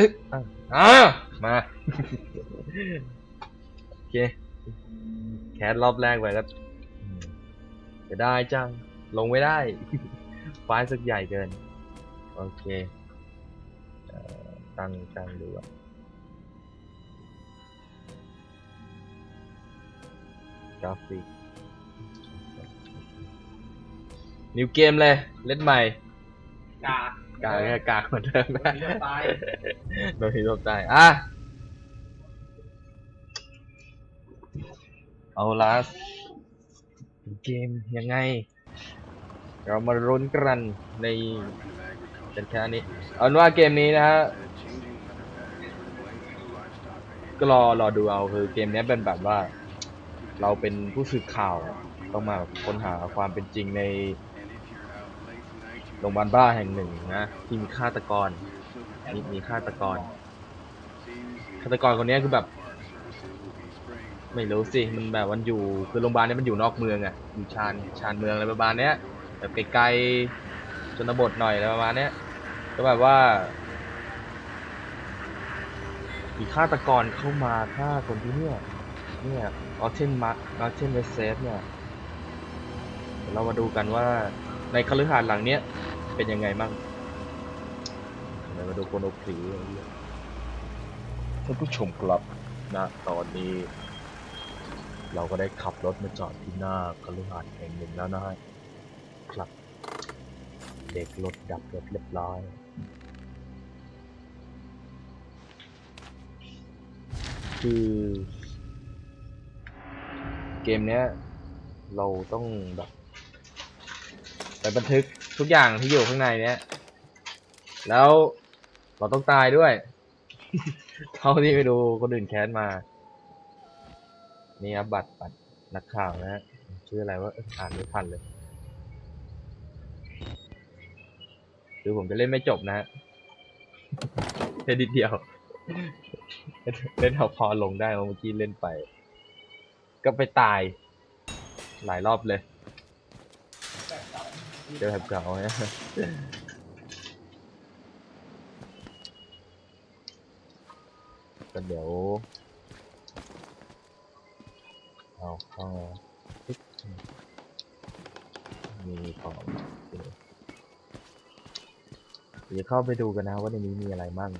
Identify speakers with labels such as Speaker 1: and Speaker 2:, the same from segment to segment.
Speaker 1: เอ๊ะอะอะมาโอเคแคสรอบแรกไปก็อืมจะได้จัง ลงไม่ได้ ไฟล์สักใหญ่เกิน โอเคตั้งตั้งดูอะกราฟิกนิวเกมเลย เล่นใหม่
Speaker 2: กา กา
Speaker 1: กแค่กากเหมือนเดิมนะ
Speaker 2: โดนทิ้งตาย
Speaker 1: โดนทิ้งโดนตายอะเอาละเกมยังไง เรามารุ้นกันในเป็นแค่นี้ เอาเป็นว่าเกมนี้นะฮะก็รอรอดูเอาคือเกมนี้เป็นแบบว่า เราเป็นผู้สื่อข่าวต้องมาค้นหาความเป็นจริงใน โรงพยาบาลบ้าแห่งหนึ่งนะที่มีฆาตกรมีมีฆาตกรฆาตกรคนนี้คือแบบ ไม่รู้สิมันแบบมันอยู่คือโรงพยาบาลนี้มันอยู่นอกเมืองอะอยู่ชานชานเมืองอะไรประมาณเนี้ยแบบไกลๆชนบทหน่อยอะไรประมาณเนี้ยก็แบบว่ามีฆาตกรเข้ามาฆ่าคนที่เนี่ยเนี่ยออเทนมาออเทนเวสเซฟเนี่ยเดี๋ยวเรามาดูกันว่าในคฤหาสน์หลังเนี้ย เป็นยังไงบ้างเดี๋ยวมาดูคนโอผีท่านผู้ชมครับณตอนนี้ เราก็ได้ขับรถมาจอดที่หน้าคฤหาสน์แห่งหนึ่งแล้วนะฮะครับ เด็กรถดับรถเรียบร้อยคือเกมเนี้ย เราต้องแบบ ไปบันทึก ทุกอย่างที่อยู่ข้างในเนี้ย แล้วเราต้องตายด้วยเท่าที่ไปดูคนอื่นแคสมา นี่ครับบัตรบัตรนักข่าวนะฮะชื่ออะไรวะอ่านไม่ทันเลยคือผมจะเล่นไม่จบนะฮะแค่นิดเดียว เล่นเอาพอลงได้เพราะเมื่อกี้เล่นไป ก็ไปตาย หลายรอบเลย เจอแบบเก่าเนี่ยก็เดี๋ยวเอาเข้ามีของเดี๋ยวเดี๋ยวเข้าไปดูกันนะว่าในนี้มีอะไรมั่ง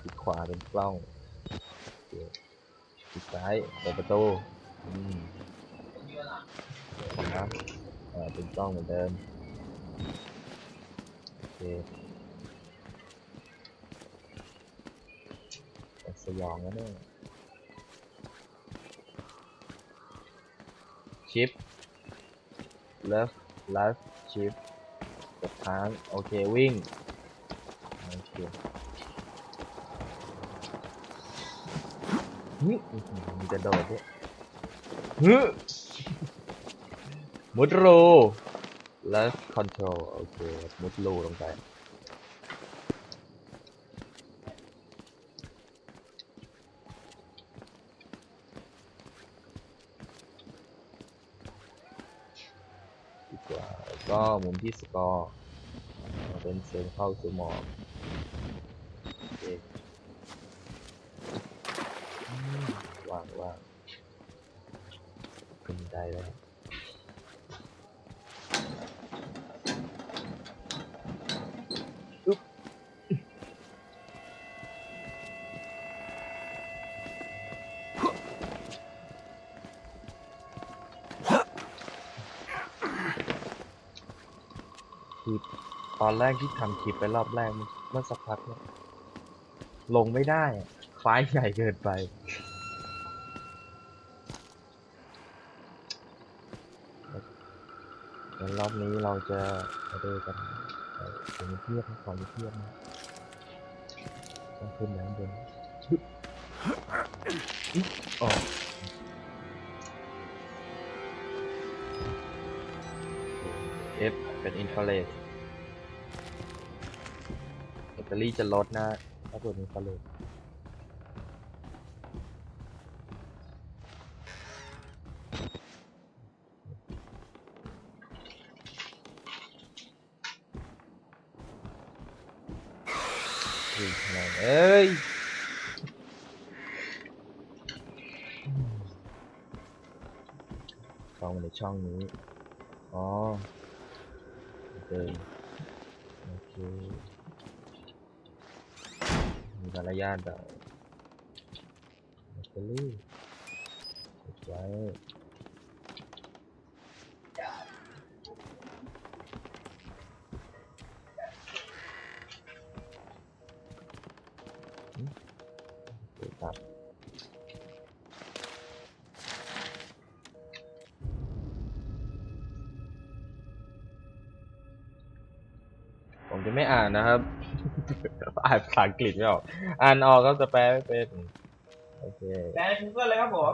Speaker 1: ทิดขวาเป็นกล้องโอเคทิดซ้ายเปิดประตูอืม ครับเอ่าเป็นกล้องเหมือนเดิม โอเคสยองนะเนี่ยชิป left left shift กดค้างโอเค วิ่ง โอเคมีกระโดดด้วยฮึ มุดรู left control โอเคมุดรูลงไปดีกว่าก็หมุนที่สกอร์เป็นเสียงเข้าสู่หมอกว่างว่างขึ้นได้แล้ว ตอนแรกที่ทำคลิปไปรอบแรกเมื่อสักพักเนี่ยลงไม่ได้ ไฟล์ใหญ่เกินไป รอบนี้เราจะมาดูกันเอ่อถึงเทียบขอนเทียบนะต้องขึ้นไปข้างบนออกเอฟเป็นอินฟราเรด ตเตอรี่จะลดนะ ถ้าเปิดอินฟราเรดอุ้ยแม่งเอ้ยเข้ามาในช่องนี้ อ๋อ โอเคโอเค มีมารยาทแบบแบตเรี่เก็บไว้อืมโอเคครับผมจะไม่อ่านนะครับ อ่านภาษาอังกฤษไม่ออกอ่านออกก็จะแปลไม่เป็นโอเค
Speaker 2: แปลใน Google เลยครับผม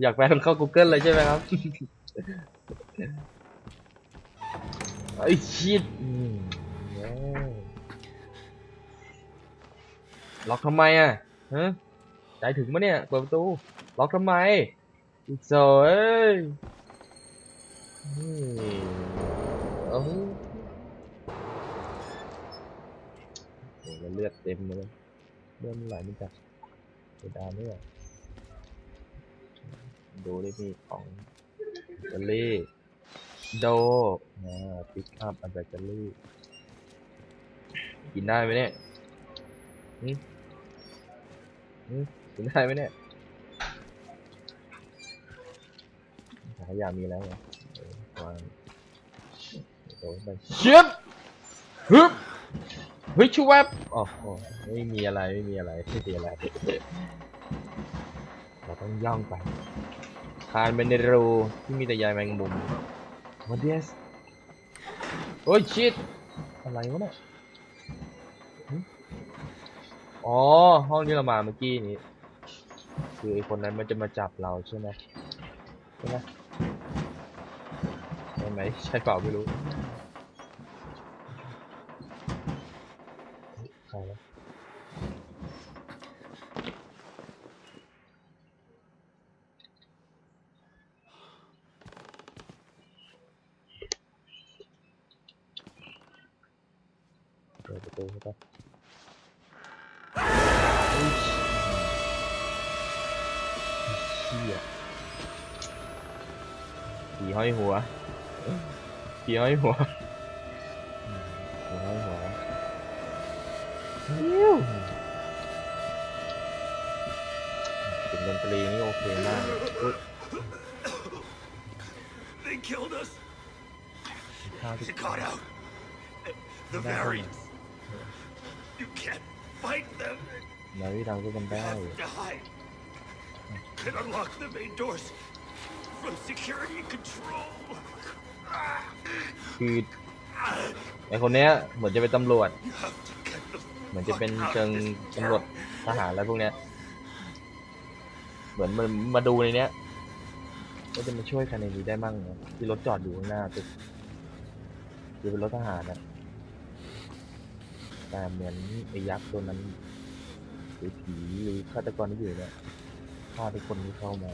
Speaker 1: อยากแปลมันเข้า Google เลยใช่ไหมครับไอ้ชิดอืมแย่ล็อกทำไมอะฮะใจถึงมะเนี่ยเปิดประตูล็อกทำไมอีกโซ่เอ้ยอืมเอาโอ้โหแล้ว เลือดเต็มเลยเลือดไหลมาจากเพดานเนี่ยดูได้มีของเตอรี่โดนะปิกอัพอันแบตเตอรี่กินได้ไหมเนี่ยหืมหืมกินได้ไหมเนี่ยขยะมีแล้วเหรอเออวางโดนไปเชียบฮึบ เฮ้ยชูแวบอ๋อไม่มีอะไรไม่มีอะไรไม่มีอะไร เราต้องย่องไป คานไปในรูที่มีแต่ใยแมงมุมวันเดสโอ้ยชิดอะไรวะเนี่ยอ๋อ ห้องที่เรามาเมื่อกี้นี้ คือไอคนนั้นมันจะมาจับเราใช่ไหมใช่ไหมใช่ไหมใช่เปล่าไม่รู้ ใครวะเปิดประตูเ can't
Speaker 3: fight them.
Speaker 1: นาวิดังก็กัน
Speaker 3: You
Speaker 1: ได้
Speaker 3: have to hide. And unlock the main doors from security control.
Speaker 1: คือไอคนเนี้ยเหมือนจะเป็นตำรวจ
Speaker 3: You have to get the
Speaker 1: เหมือนจะเป็น
Speaker 3: fuck out
Speaker 1: เชิง
Speaker 3: of this
Speaker 1: ตำรวจทหารอะไรพวกเนี้ย เหมือนมันมาดูในเนี้ยก็จะมาช่วยใครในนี้ได้มั่งนะที่รถจอดอยู่ข้างหน้าตึกคือเป็นรถทหารนะ แต่เหมือนไอ้ยักษ์ตัวนั้นหรือผีหรือฆาตกรที่อยู่เนี่ยฆ่าทุกคนที่เข้ามา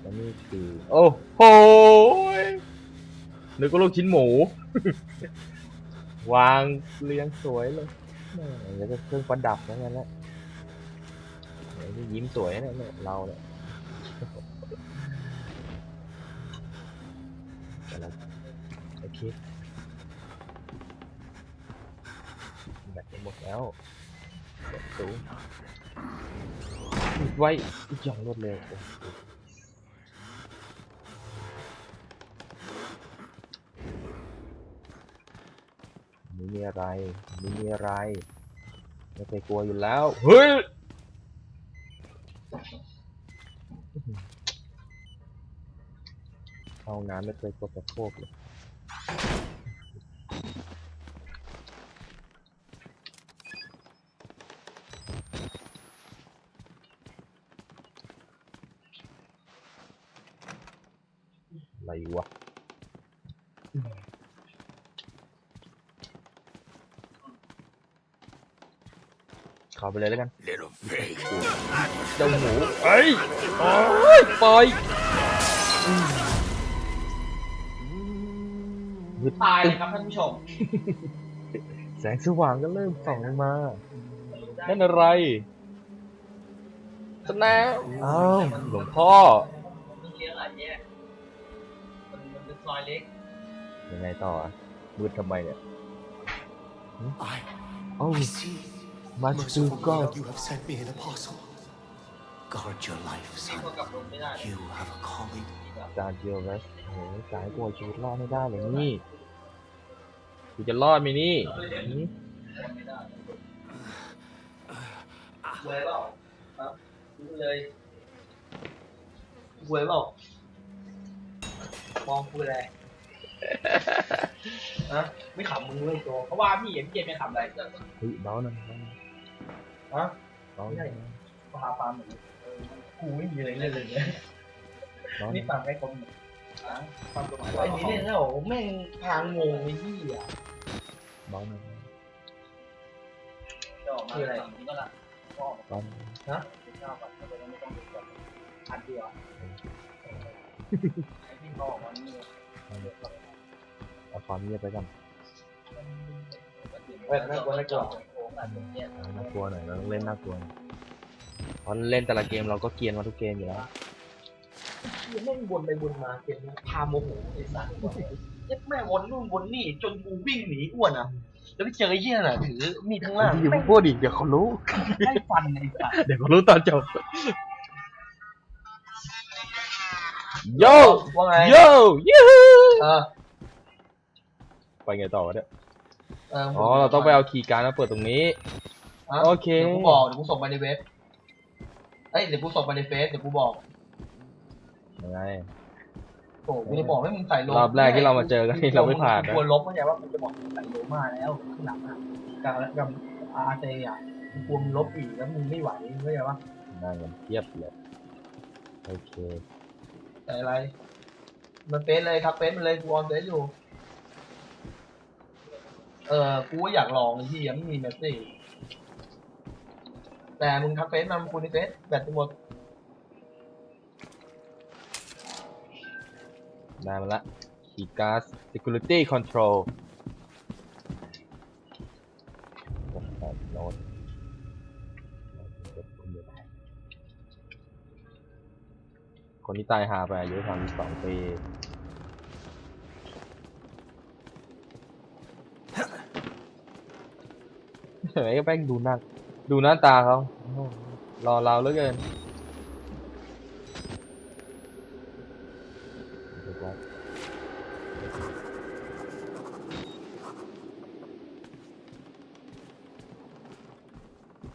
Speaker 1: แล้วนี่คือ โอ้โหนึกว่าลูกชิ้นหมู วางเรียงสวยเลยแม่งแล้วก็เครื่องประดับนั่นแหละยวนี่ยิ้มสวยนะเนี่ยเราเนี่ยแต่ละโอเค หมดแล้วเปิดประตูปิดไว้อีกอย่างรวดเร็วโอ้โหไม่มีอะไรไม่มีอะไร ไม่เคยกลัวอยู่แล้ว เฮ้ยเข้าห้องน้ำไม่เคยกดกระโคกเลย อะไรวะเข้าไปเลยแล้วกัน
Speaker 3: Little pig.
Speaker 1: เจ้าหมูเอ้ยโอ้ยปล่อยอืมฮึด
Speaker 2: ตายเลยครับท่านผู้ชม
Speaker 1: แสงสว่างก็เริ่มส่องลงมานั่นอะไรสแนปอ้าวหลวงพ่อ
Speaker 2: มันมันเป็นซอยเล็ก
Speaker 1: ยังไงต่ออะมืดทำไมเนี่ย
Speaker 4: I,
Speaker 1: โอ้
Speaker 4: I see.
Speaker 1: Merciful
Speaker 4: Merciful
Speaker 1: God.
Speaker 4: God, you have sent me an apostle. Guard your life,
Speaker 2: ที่
Speaker 4: son.
Speaker 2: ก็กลับรถไม่ได้
Speaker 4: You have a calling.
Speaker 1: จานเจียวเวสโอ้โหสายกลัวชีวิตรอดไม่ได้เลยนี่กูจะรอดไหมนี่หืม
Speaker 2: ไม่ได้หวยเปล่าครับดูเลยหวยเปล่า มองกูเลยฮะไม่ขำมึงเลยตัวเพราะว่าพี่เห็นเกมไม่ขำอะไร
Speaker 1: เฮ้ยเบาหน่อยเบาหน่อย
Speaker 2: ฮะ
Speaker 1: เบาหน่อย
Speaker 2: พาฟาร์มเหมือนกูไม่มีอะไรเล่นเลยเนี่ย
Speaker 1: เบาหน่
Speaker 2: นี่
Speaker 1: อย
Speaker 2: ฟังแค่คนฟังตัวไอ้นี่เล่นแล้วแม่งพางงงไอ้ที่อะ
Speaker 1: เบาหน่อย
Speaker 2: คืออะไร
Speaker 1: เบาหน่อย
Speaker 2: ฮะอันเดียวไอ้ที่บอกว่านี่
Speaker 1: เอาความเงียบไปก่อน
Speaker 2: เว้ยน่ากลัวน่ากลัว
Speaker 1: เอาน่ากลัวหน่อยเราต้องเล่นน่ากลัวหน่อยเพราะเล่นแต่ละเกมเราก็เกรียนมาทุกเกมอยู่แล้ว
Speaker 2: แม่งวนไปวนมาเกมพาโมโหไอ้สัตว์ยัดแม่วนนู่นวนนี่จนกูวิ่งหนีอ้วนอะแล้วไปเจอไอ้เหี้ยน่ะถือมีดทั้งล่าง
Speaker 1: อย่าพูดอีกเดี๋ยวเขารู้
Speaker 2: ให้ฟันไอ้สัตว์
Speaker 1: เดี๋ยวเขารู้ตอนจบ โย
Speaker 2: ว่าไง
Speaker 1: โยยูฮู
Speaker 2: เออ
Speaker 1: ไปไงต่อวะเนี่ย
Speaker 2: เออ
Speaker 1: อ๋อเราต้องไปเอาคีย์การ์ดมาเปิดตรงนี้ะโอเค
Speaker 2: เดี๋ยวกูบอกเดี๋ยวกูส่งไปในเว็บเอ้ยเดี๋ยวกูส่งไปในเฟซเดี๋ยวกูบอก
Speaker 1: ยังไง
Speaker 2: โอ้กูจะบอกให้มึงใส่โล
Speaker 1: รอบแรกที่เรามาเจอกันนี่เราไม่ผ่านนะ
Speaker 2: ควรลบเข้าใจว่ามึงจะบอกใส่โลมาแล้วข้างหลังอะกับกับอาร์เตอะมึงกลัวมึงลบอีกแล้วมึงไม่ไหวเข้าใจปะ
Speaker 1: นั่งกันเทียบเลย โอเค
Speaker 2: ใส่อะไร มันเป็นเลยทักเป็นมันเลยกูออนเฟซอยู่ เออกูก็อยากลองที่ยังไม่มีแมสซี่แต่มึงทักเฟซมามึงคุยในเฟซแบตจะหมด
Speaker 1: ได้มาละคีย์การ์ด security control คนที่ตายหาไปอายุสามสิบสองปีเฮ้ยแป้งดูหน้าดูหน้าตาเขารอเราเหลือเกิน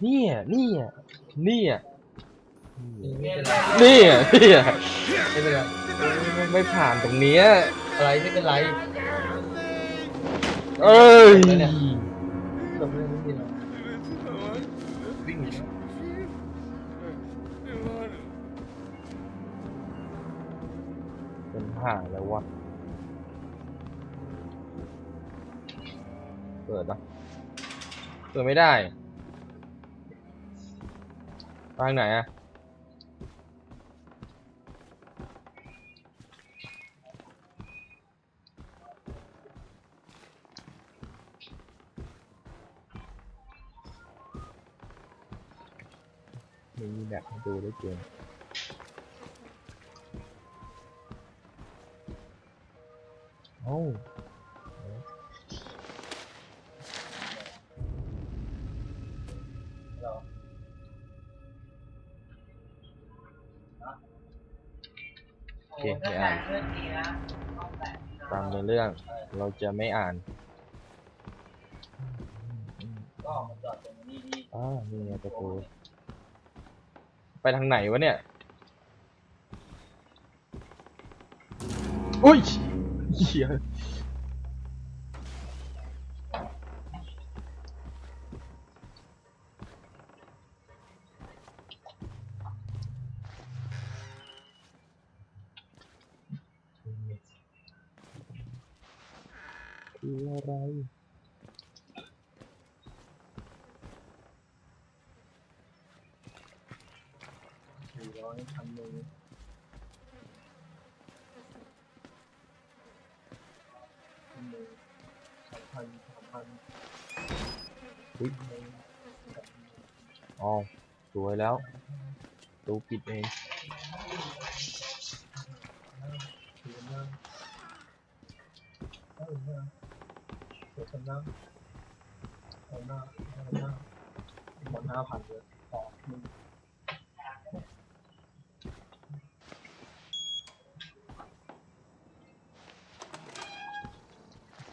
Speaker 1: เนี่ยเนี่ยเนี่ย
Speaker 2: ไม่เป็ นไร
Speaker 1: เนี่ยเนี่ย
Speaker 2: ไม่เป็นไร
Speaker 1: ไม่ไม่ผ่านตรงเนี้ย
Speaker 2: อะไรไม่เป็นไร
Speaker 1: เอ้ย
Speaker 2: เราไม่ไม่เป็นไรวิ่งหนี
Speaker 1: เป็นผ่าแล้ววะเปิดปะเปิดไม่ได้ทางไหนอะ ม่มีแบบให้ดูได้เกมโอ้าโอเคไม่อ่านตามในเรื่องเราจะไม่อ่าน
Speaker 2: ก็มาจอดตรงนี้ดี
Speaker 1: อ่านี่ไงประตู ไปทางไหนวะเนี่ย อุ้ยเหี้ยคืออะไร
Speaker 2: สี่ร้อยพันหนึ่งพันหนึ่งสองพัน พันสามพัน
Speaker 1: อุ๊ย อ๋อส วยแล้วตูปิดเอง
Speaker 2: มันห้าห้าพันห้าหกพันห้าห้าพันห้าห้าพันห้าหมดห้าพันเลยต่อหนึ่ง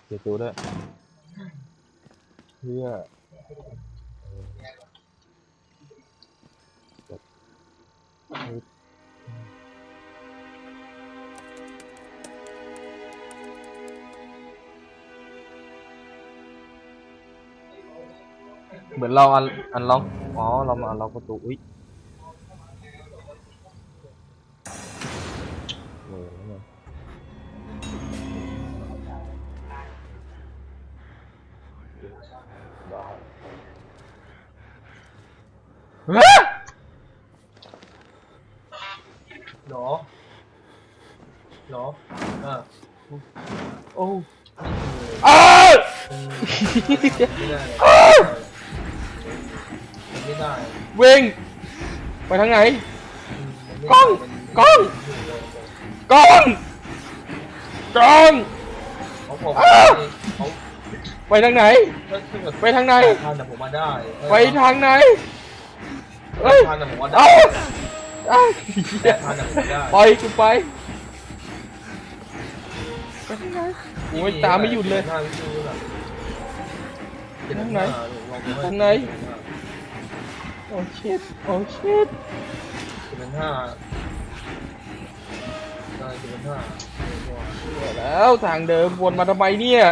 Speaker 1: เสียตัวด้วยเพื่อ เหมือนเราอันอันล็อกอ๋อเรามาอันล็อกประตูอุ้ยโอ้ยแล้วเนี่ยได้ฮะ
Speaker 2: หรอหรออ่า
Speaker 1: โอ้อ้าว
Speaker 2: ไม่ได้ ได้
Speaker 1: วิ่งไปทางไหน กล้อง กล้อง กล้อง กล้อง
Speaker 2: เขาผม
Speaker 1: อ้า
Speaker 2: เขา
Speaker 1: ไปทางไหน ไปทางไหน
Speaker 2: ทานแต่ผมมาได้
Speaker 1: ไปทางไหนเอ้ย
Speaker 2: ทานแต่ผมมาได้
Speaker 1: เอ้าเอ้า
Speaker 2: แต่ทานแต่ผมได้
Speaker 1: ปล่อยกูไปไปทางไหนโอ้ยตามไม่หยุดเลย
Speaker 2: ทานไม่หยุดเลย
Speaker 1: ทางไหนทางไหน โอ้ชิดโอ้ชิด
Speaker 2: สิบเป็นห้าได้สิบเป็นห้า
Speaker 1: เดี๋ยวแล้วทางเดิมวนมาทำไมเนี่ย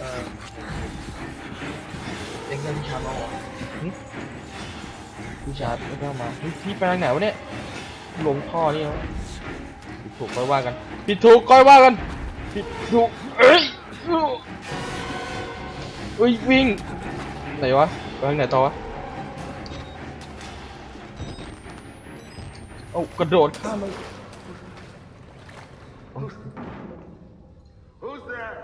Speaker 2: เออเอ็งเงินชามาเหรอ
Speaker 1: ผู้ชาร์จไม่เข้ามาเฮ้ยพี่ไปทางไหนวะเนี่ยหลงท่อนี่วะผิดถูกค่อยว่ากันผิดถูกค่อยว่ากันผิดถูกเอ้ยเอ้ยวิ่งไหนวะไปทางไหนต่อวะ เอ้ากระโดดข้ามมัน
Speaker 3: Who's there?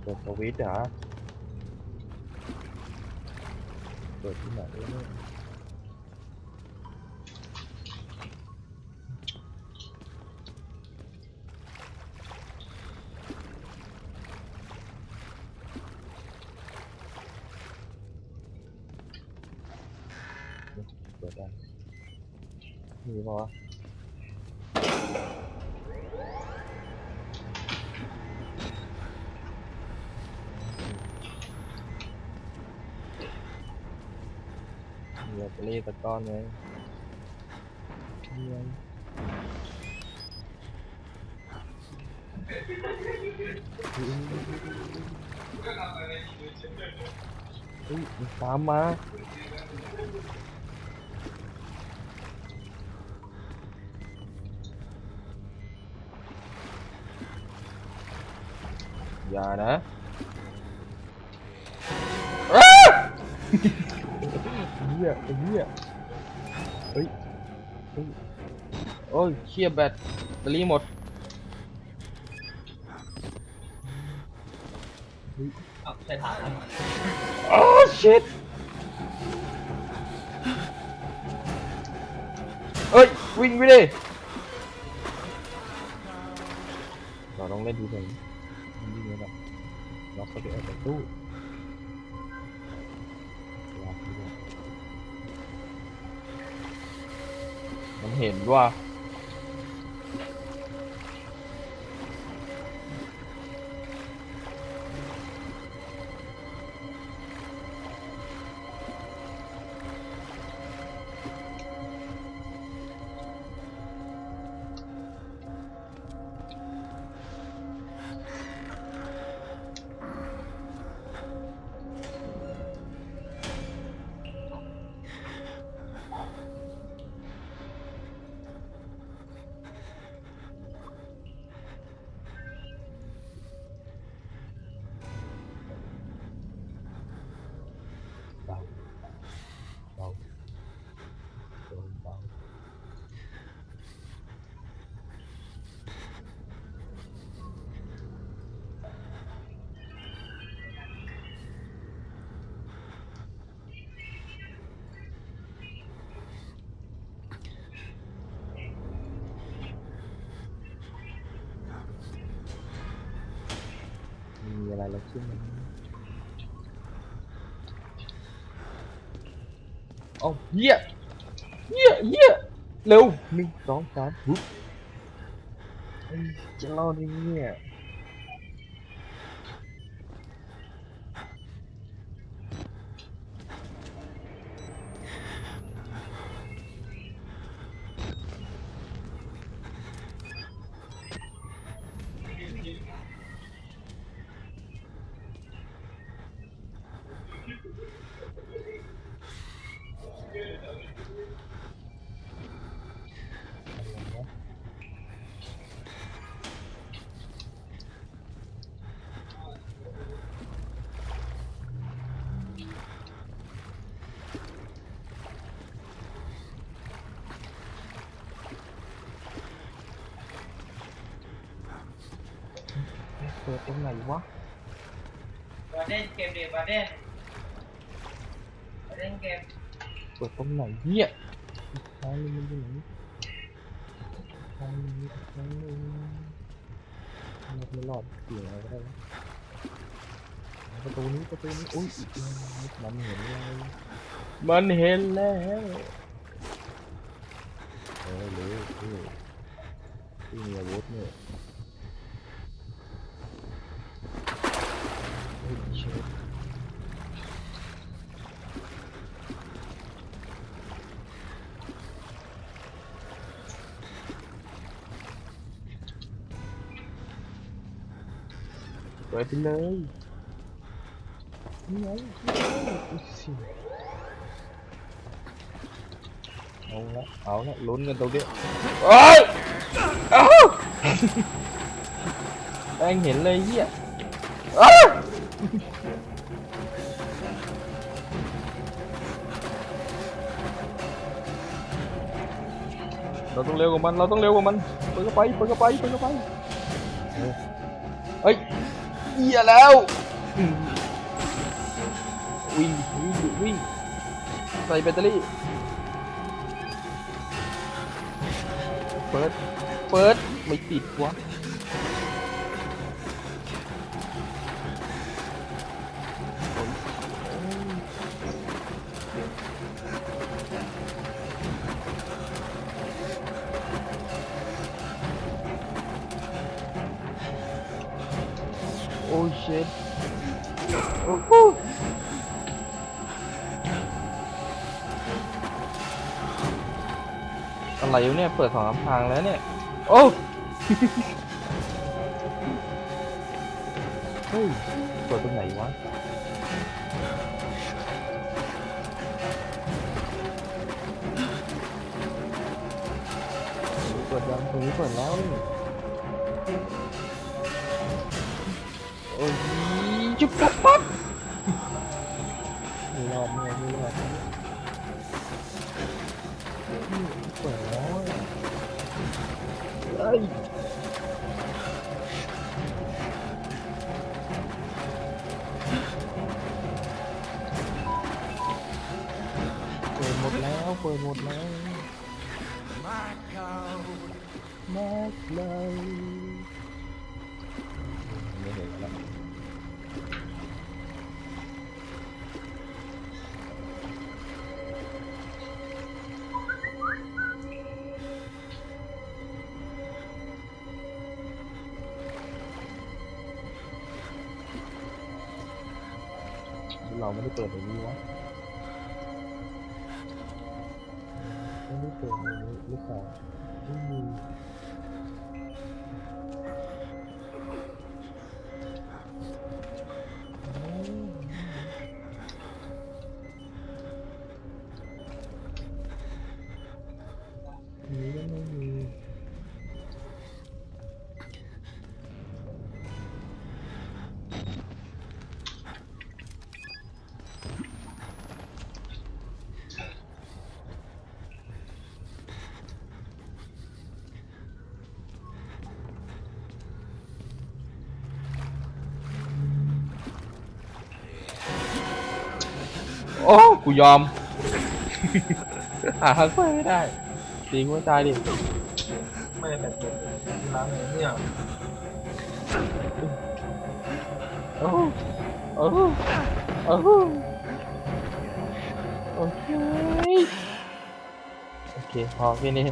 Speaker 1: เปิดสวิตช์เหรอเปิดที่ไหนวะเนี่ยเปิดได้มีปะวะมีลอ ตะก้อนไหมมีไหมเฮ้ยมันตามมาอย่านะ เหี้ยไอ้เหี้ยเฮ้ยเฮ้ยโอ้ยเชี่ยแบตแบตเตอรี่หมด
Speaker 2: อะใช่ทาน
Speaker 1: โอ้ชิตเอ้ย วิ่งไปดิเราต้องเล่นดีเลยวิ่งเลยแบบล็อกเข้าไปเอาในตู้ เห็นว่า อะไรแล้วขึ้นมาเอาเหี้ยเหี้ยเหี้ยเร็วหนึ่งสองสามปุ๊บจะรอดไหมเนี่ย เปิดตรงไหนวะ
Speaker 2: บาเดนเกมเดบาเดนบาเดนเกม
Speaker 1: เปิดตรงไหนเนี่ยทางนี้มันอยู่ไหนทางนี้ทางนี้มันไม่รอดเสียงอะไรก็ได้วประตูนี้ประตูนี้อุ้ยมันเห็นแล้วมันเห็นแล้วเออรู้ที่ที่มีอาวุธเนี่ย ไปเลยนี่ไงอุ๊ยสิเอาละเอาละลุ้นกันตรงนี้โอ้ยเอ้าแม่งเห็นเลยเหี้ยอ้าวเราต้องเร็วกว่ามัน เราต้องเร็วกว่ามัน เปิดเข้าไป เปิดเข้าไป เปิดเข้าไปเออเฮ้ย เหี้ยแล้วอืมวิ่งวิ่งวิ่งใส่แบตเตอรี่ เปิด เปิด ไม่ติดวะ อะไรอยู่เนี่ย เปิดสองลำพังแล้วเนี่ย โอ้ เฮ้ยเปิดตรงไหนวะ เปิดยังตรงนี้เปิดแล้วนี่โอ้ย แล้วเปิดหมดแล้ อย่า โอ้กูยอม หาทางไปไม่ได้ตีกูให้ตายดิ
Speaker 2: ไม่ได้แบบล้างเลยเนี่ย
Speaker 1: โอ้โอ้โอ้โอเคโอเคพอแค่นี้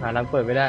Speaker 1: หาทางเปิดไม่ได้